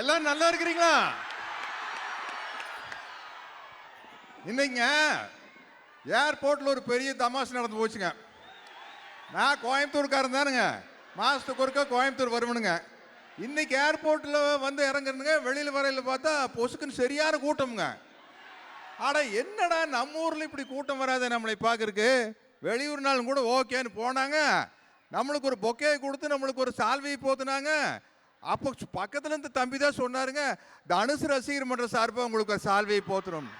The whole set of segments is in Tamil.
எல்லாம் நல்லா இருக்கிறீங்களா? இன்னைங்க ஏர்போர்ட்ல ஒரு பெரிய தமாஷ் நடந்து போச்சுங்க. நான் கோயம்புத்தூர்காரன் தானுங்க. மாசத்துக்கு ஒருக்கா கோயம்புத்தூர் வருவனுங்க. இன்னைக்கு ஏர்போர்ட்ல வந்து இறங்குறதுங்க வெளியில் வரையில் பார்த்தா பொசுக்குன்னு சரியான கூட்டமுங்க. ஆனால் என்னடா நம்ம ஊரில் இப்படி கூட்டம் வராது நம்மளை பார்க்கறதுக்கு? வெளியூர்னாலும் கூட ஓகேன்னு போனாங்க. நம்மளுக்கு ஒரு பொக்கே கொடுத்து நம்மளுக்கு ஒரு சால்வையை போத்துனாங்க. அப்போ பக்கத்தில் இருந்து தம்பி தான் சொன்னாருங்க தனுசு ரசிகர் மன்ற சார்பாக உங்களுக்கு ஒரு சால்வையை போத்துறோம்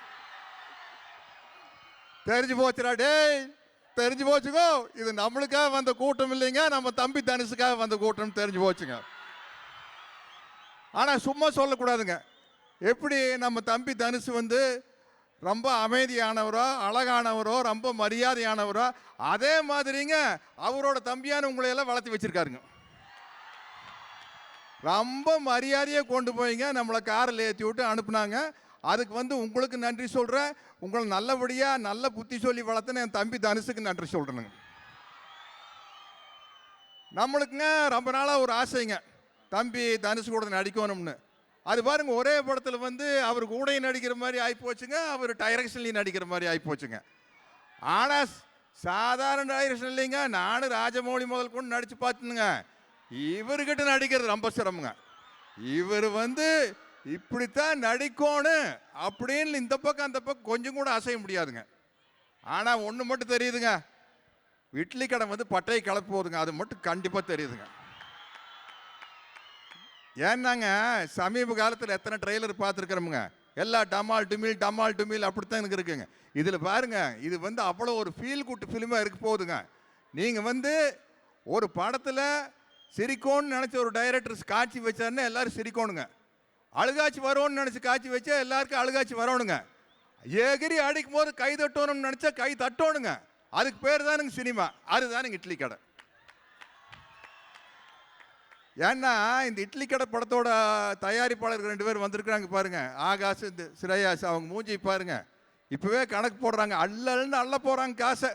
தெரிஞ்சு போச்சுடா டேய் தெரிஞ்சு போச்சுக்கோ. இது நம்மளுக்காக வந்த கூட்டம் இல்லைங்க நம்ம தம்பி தனுசுக்காக வந்த கூட்டம் தெரிஞ்சு போச்சுங்க. ஆனால் சும்மா சொல்லக்கூடாதுங்க. எப்படி நம்ம தம்பி தனுசு வந்து ரொம்ப அமைதியானவரோ அழகானவரோ ரொம்ப மரியாதையானவரோ அதே மாதிரிங்க அவரோட தம்பியான உங்களையெல்லாம் வளர்த்து வச்சுருக்காருங்க வச்சிருக்காருங்க. ரொம்ப மரியாதையை கொண்டு போய்ங்க. நம்மளை காரில் ஏற்றி விட்டு அனுப்புனாங்க. அதுக்கு வந்து உங்களுக்கு நன்றி சொல்கிறேன் உங்களை நல்லபடியாக நல்ல புத்தி சொல்லி வளர்த்துன என் தம்பி தனுசுக்கு நன்றி சொல்கிறேனுங்க நம்மளுக்குங்க ரொம்ப நாளாக ஒரு ஆசைங்க. தம்பி தனுசு கூட நடிக்கணும்னு. அது பாருங்க ஒரே படத்தில் வந்து அவர் கூடையும் நடிக்கிற மாதிரி ஆகிப்போச்சுங்க அவர் டைரக்ஷன்லையும் நடிக்கிற மாதிரி ஆகிப்போச்சுங்க ஆனால் சாதாரண டைரக்ஷன் இல்லைங்க. நானும் ராஜமௌழி முதல் கொண்டு நடித்து பார்த்துனுங்க. இவர்கிட்ட நடிக்கிறது ரொம்ப சிரமங்க. இவர் வந்து இப்படித்தான் நடிக்கணும் அப்படின்னு இந்த பக்கம் அந்த பக்கம் கொஞ்சம் கூட அசைய முடியாதுங்க. ஆனால் ஒன்று மட்டும் தெரியுதுங்க. இட்லி கடை வந்து பட்டையை கலப்பு போகுதுங்க. அது மட்டும் கண்டிப்பாக தெரியுதுங்க. ஏன்னாங்க சமீப காலத்தில் எத்தனை ட்ரெய்லர் பார்த்துருக்குறோமுங்க. எல்லா டமால் டுமில் டமால் டுமில் அப்படித்தான் எனக்கு இருக்குங்க. இதில் பாருங்க இது வந்து அவ்வளோ ஒரு ஃபீல் குட்டு ஃபிலிமாக இருக்க போகுதுங்க. நீங்கள் வந்து ஒரு படத்தில் சிரிக்கோன்னு நினச்ச ஒரு டைரக்டர் காட்சி வச்சாருன்னா எல்லாரும் சிரிக்கோணுங்க. அழுகாச்சி வரும்னு நினச்சி காட்சி வச்சா எல்லாருக்கும் அழுகாச்சி வரணுங்க. எகிரி அடிக்கும் போது கை தட்டணும்னு நினச்சா கை தட்டணுங்க. அதுக்கு பேர் தானுங்க சினிமா. அதுதானுங்க இட்லி கடை. ஏன்னா இந்த இட்லி கடை படத்தோட தயாரிப்பாளர்கள் ரெண்டு பேர் வந்திருக்கிறாங்க பாருங்க. ஆகாஷ் இந்த சிரேயாஸ் அவங்க மூஞ்சி பாருங்க. இப்பவே கணக்கு போடுறாங்க. அல்லல்னு அள்ள போறாங்க காசை.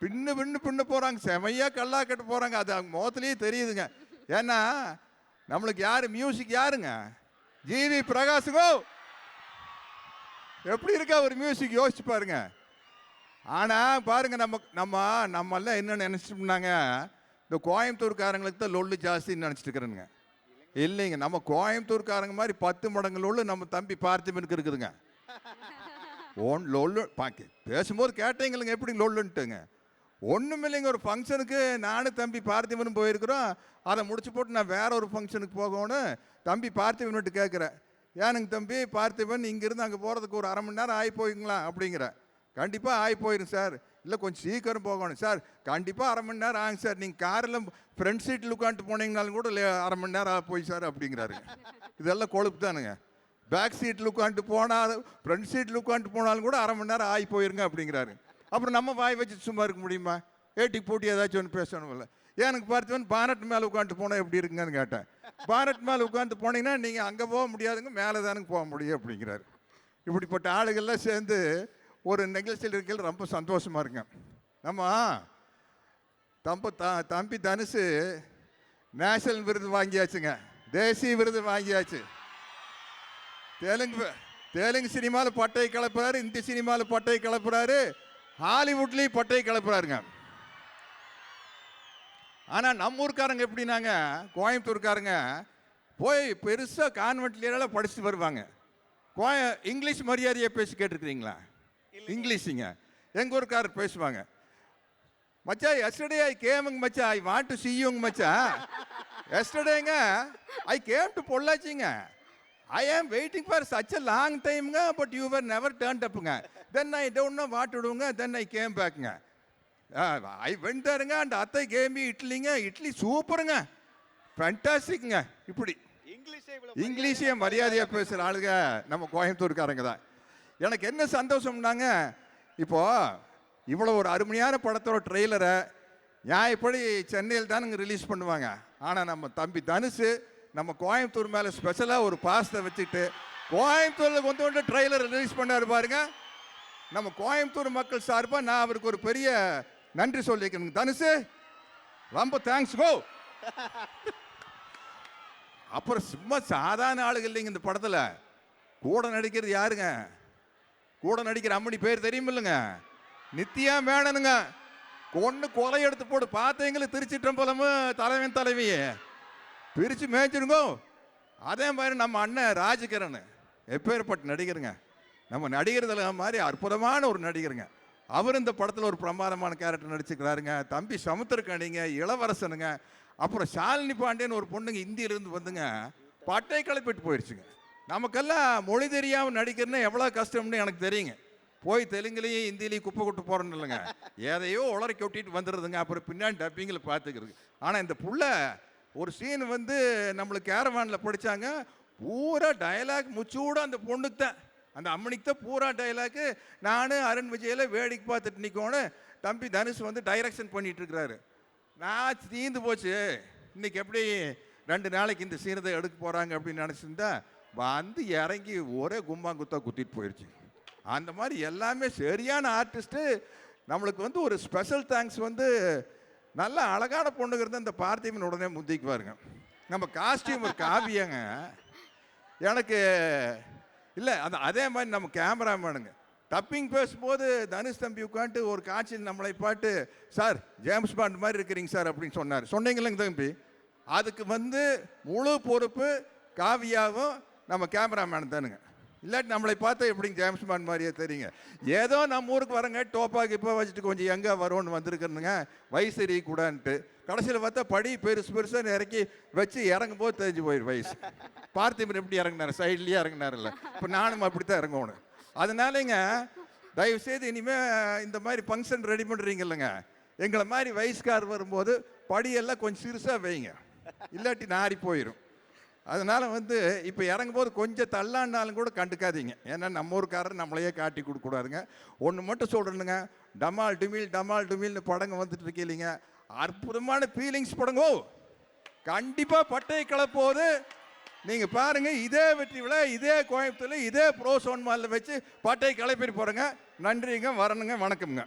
பின்னு பின்னு பின்னு போகிறாங்க செமையாக கல்லா கட்டு போகிறாங்க அது அவங்க முகத்துலேயே தெரியுதுங்க. ஏன்னா நம்மளுக்கு யார்? மியூசிக் யாருங்க? ஜிவி பிரகாஷுகோ எப்படி இருக்கா ஒரு மியூசிக் யோசிச்சு பாருங்க. ஆனால் பாருங்க நம்ம நம்ம நம்மெல்லாம் என்னென்னு என்ன இந்த கோயம்புத்தூர்காரங்களுக்கு தான் லொல்லு ஜாஸ்தின்னு நினச்சிட்டு இருக்கிறேனுங்க இல்லைங்க நம்ம கோயம்புத்தூர்காரங்க மாதிரி பத்து மடங்கு லொல்லு நம்ம தம்பி பார்த்திபனுக்கு இருக்குதுங்க. ஓன் லொல்லு பாக்கி பேசும்போது கேட்டீங்களுங்க எப்படி லொல்லுன்ட்டுங்க. ஒன்றும் இல்லைங்க ஒரு ஃபங்க்ஷனுக்கு நானும் தம்பி பார்த்திபனும் போயிருக்கிறோம். அதை முடிச்சு போட்டு நான் வேற ஒரு ஃபங்க்ஷனுக்கு போகணும் தம்பி பார்த்திபன்ட்டு கேட்குறேன். ஏனுங்க தம்பி பார்த்திபன் இங்கேருந்து அங்கே போகிறதுக்கு ஒரு அரை மணி நேரம் ஆகி போயிங்களா அப்படிங்கிறேன். கண்டிப்பாக ஆகி போயிடும் சார். இல்லை கொஞ்சம் சீக்கிரம் போகணும் சார். கண்டிப்பாக அரை மணி நேரம் ஆகும் சார். நீங்கள் காரில் ஃப்ரண்ட் சீட்டில் உட்காந்துட்டு போனீங்கனாலும் கூட அரை மணி நேரம் ஆக போய் சார் அப்படிங்கிறாரு. இதெல்லாம் கொழுப்பு தானுங்க. பேக் சீட்டில் உட்காந்துட்டு போனால் ஃப்ரண்ட் சீட்டில் உட்காந்துட்டு போனாலும் கூட அரை மணி நேரம் ஆகி போயிருங்க அப்படிங்கிறாரு. அப்புறம் நம்ம வாய் வச்சு சும்மா இருக்க முடியுமா? ஏட்டி போட்டி ஏதாச்சும் ஒன்று பேசணும்ல. எனக்கு பார்த்தவன் பானட் மேலே உட்காந்துட்டு போனால் எப்படி இருக்குங்கன்னு கேட்டேன். பானட் மேலே உட்காந்து போனீங்கன்னா நீங்கள் அங்கே போக முடியாதுங்க மேலே தானுங்க போக முடியும் அப்படிங்கிறாரு. இப்படிப்பட்ட ஆளுகள்லாம் சேர்ந்து ஒரு நிகழ்ச்சியில் இருக்கையில் ரொம்ப சந்தோஷமா இருங்க. நம்ம தம்ப த தம்பி தனுசு நேஷனல் விருது வாங்கியாச்சுங்க. தேசிய விருது வாங்கியாச்சு. தெலுங்கு தெலுங்கு சினிமாவில் பட்டை கிளப்புறாரு இந்தி சினிமாவில் பட்டை கலப்புறாரு ஹாலிவுட்லேயும் பட்டை கிளப்புறாருங்க. ஆனால் நம்ம ஊர்க்காரங்க எப்படின்னாங்க கோயம்புத்தூர்காரங்க போய் பெருசாக கான்வென்ட்லாம் படிச்சுட்டு வருவாங்க. கோய இங்கிலீஷ் மரியாதையை பேசி கேட்டிருக்கிறீங்களா? இங்கிலீஷுங்க. எங்கள் ஊருக்காரர் பேசுவாங்க. மச்சான் எஸ்டர்டே ஐ கேமுங்க மச்சான் ஐ வாண்ட் டு see யூங்க மச்சான் எஸ்டர்டேங்க I came to பொள்ளாச்சிங்க. I am waiting for such a long டைம்ங்க but you were never turn அப்புங்க then I don't know what விடுங்க தென் ஐ கேம் பேக்குங்க ஐ வெண்டாருங்க அண்ட் அத்தை கேமி இட்லிங்க இட்லி சூப்பருங்க ஃபேண்டாஸ்டிக்ங்க இப்படி இங்கிலீஷே மரியாதையாக பேசுகிற ஆளுங்க நம்ம கோயம்புத்தூர்காரங்க தான். எனக்கு என்ன சந்தோஷம்னாங்க இப்போ இவ்வளோ ஒரு அருமையான படத்தோட ட்ரெய்லரை நியாயப்படி சென்னையில் தானுங்க ரிலீஸ் பண்ணுவாங்க. ஆனால் நம்ம தம்பி தனுஷு நம்ம கோயம்புத்தூர் மேலே ஸ்பெஷலாக ஒரு பாசத்தை வச்சுக்கிட்டு கோயம்புத்தூரில் கொண்டு வந்து ட்ரெய்லர் ரிலீஸ் பண்ணாரு பாருங்க. நம்ம கோயம்புத்தூர் மக்கள் சார்பாக நான் அவருக்கு ஒரு பெரிய நன்றி சொல்லிக்கிறேங்க தனுஷு ரொம்ப தேங்க்ஸ் கோ அப்புறம் சும்மா சாதாரண ஆளுகள் இல்லைங்க இந்த படத்தில். கூட நடிக்கிறது யாருங்க? கூட நடிக்கிற அம்மணி பேர் தெரியுமில்லைங்க. நித்யா மேடனுங்க கொண்டு கொலை எடுத்து போட்டு பார்த்தவங்களும் திருச்சிற்றம்பலமும் தலைவன் தலைவியே. பிரித்து மேய்ச்சிருங்கோ அதே மாதிரி நம்ம அண்ணன் ராஜகிரண் எப்பேற்பட்ட நடிகருங்க. நம்ம நடிகர் மாதிரி அற்புதமான ஒரு நடிகருங்க. அவர் இந்த படத்தில் ஒரு பிரமாதமான கேரக்டர் நடிச்சுக்கிறாருங்க தம்பி சமுத்திரக்கணிங்க இளவரசனுங்க அப்புறம் ஷாலினி பாண்டியன் ஒரு பொண்ணுங்க இந்தியிலேருந்து வந்துங்க பட்டை கிளப்பிட்டு போயிடுச்சுங்க நமக்கெல்லாம் மொழி தெரியாமல் நடிக்கிறதுனா எவ்வளோ கஷ்டம்னு எனக்கு தெரியுங்க. போய் தெலுங்குலேயும் ஹிந்திலையும் குப்பை கொட்டு போகிறோன்னு இல்லைங்க. எதையோ உளறி கொட்டிட்டு வந்துடுதுங்க. அப்புறம் பின்னாடி டப்பிங்கில் பார்த்துக்கிறது ஆனால் இந்த புள்ள ஒரு சீன் வந்து நம்மளுக்கு கேரவானில் படித்தாங்க பூரா டயலாக் முச்சூட அந்த பொண்ணுக்கு தான் அந்த அம்மனிக்கு தான் பூரா டயலாக்கு நான் அருண் விஜயில் வேடிக்கை பார்த்துட்டு நிற்கோன்னு தம்பி தனுஷ் வந்து டைரக்ஷன் பண்ணிகிட்ருக்கிறாரு நான் தீந்து போச்சு. இன்னைக்கு எப்படி ரெண்டு நாளைக்கு இந்த சீனத்தை எடுக்க போகிறாங்க அப்படின்னு நினச்சிருந்தா வந்து இறங்கி ஒரே கும்பாங்குத்தா குத்திட்டு போயிடுச்சு அந்த மாதிரி எல்லாமே சரியான ஆர்டிஸ்ட்டு நம்மளுக்கு வந்து ஒரு ஸ்பெஷல் தேங்க்ஸ் வந்து நல்ல அழகான பொண்ணுங்கிறது இந்த பார்த்திபன் உடனே முந்திக்குவாருங்க நம்ம காஸ்டியூம் ஒரு காவியங்க. எனக்கு இல்லை அந்த அதே மாதிரி நம்ம கேமராமேனுங்க டப்பிங் பேசும்போது தனுஷ் தம்பி உட்காந்துட்டு ஒரு காட்சியில் நம்மளை பாட்டு சார் ஜேம்ஸ் பாண்ட் மாதிரி இருக்கிறீங்க சார் அப்படின்னு சொன்னார். சொன்னீங்களேங்க தம்பி. அதுக்கு வந்து முழு பொறுப்பு காவியாவும் நம்ம கேமராமேன் தானுங்க. இல்லாட்டி நம்மளை பார்த்தா எப்படிங்க ஜேம்ஸ் பாண்ட் மாதிரியே தெரியுங்க. ஏதோ நம்ம ஊருக்கு வரங்க டோப்பா கிப்பா வச்சுட்டு கொஞ்சம் எங்கே வரும்னு வந்திருக்கிறனுங்க. வயசு எரியக்கூடான்ட்டு கடைசியில் பார்த்தா படி பெருசு பெருசாக இறக்கி வச்சு இறங்கும் போது தெரிஞ்சு போயிடும் வயசு. பார்த்திபன் எப்படி இறங்கினார்? சைட்லேயே இறங்கினார்ல இப்போ நானும் அப்படி தான் இறங்கணும் அதனாலங்க தயவுசெய்து இனிமேல் இந்த மாதிரி ஃபங்க்ஷன் ரெடி பண்ணுறீங்க இல்லைங்க எங்களை மாதிரி வயசுக்கார் வரும்போது படியெல்லாம் கொஞ்சம் சிறுசாக வைங்க. இல்லாட்டி நாரி போயிடும் அதனால் வந்து இப்போ இறங்கும்போது கொஞ்சம் தள்ளாண்டாலும் கூட கண்டுக்காதீங்க. ஏன்னா நம்ம ஊருக்காரர் நம்மளையே காட்டி கொடுக்கூடாதுங்க ஒன்று மட்டும் சொல்கிறேனுங்க டமால் டுமில் டமால் டுமில்னு படங்க வந்துட்டு இருக்கீங்க அற்புதமான ஃபீலிங்ஸ் படங்கோ. கண்டிப்பாக பட்டை கிளப்போது நீங்கள் பாருங்கள் இதே வெற்றி விழா இதே கோயம்புத்தூரில் இதே ப்ரோ சோன் மாலில் வச்சு பட்டை கிளப்பிட்டு போகிறேங்க நன்றிங்க வரணுங்க வணக்கம்ங்க.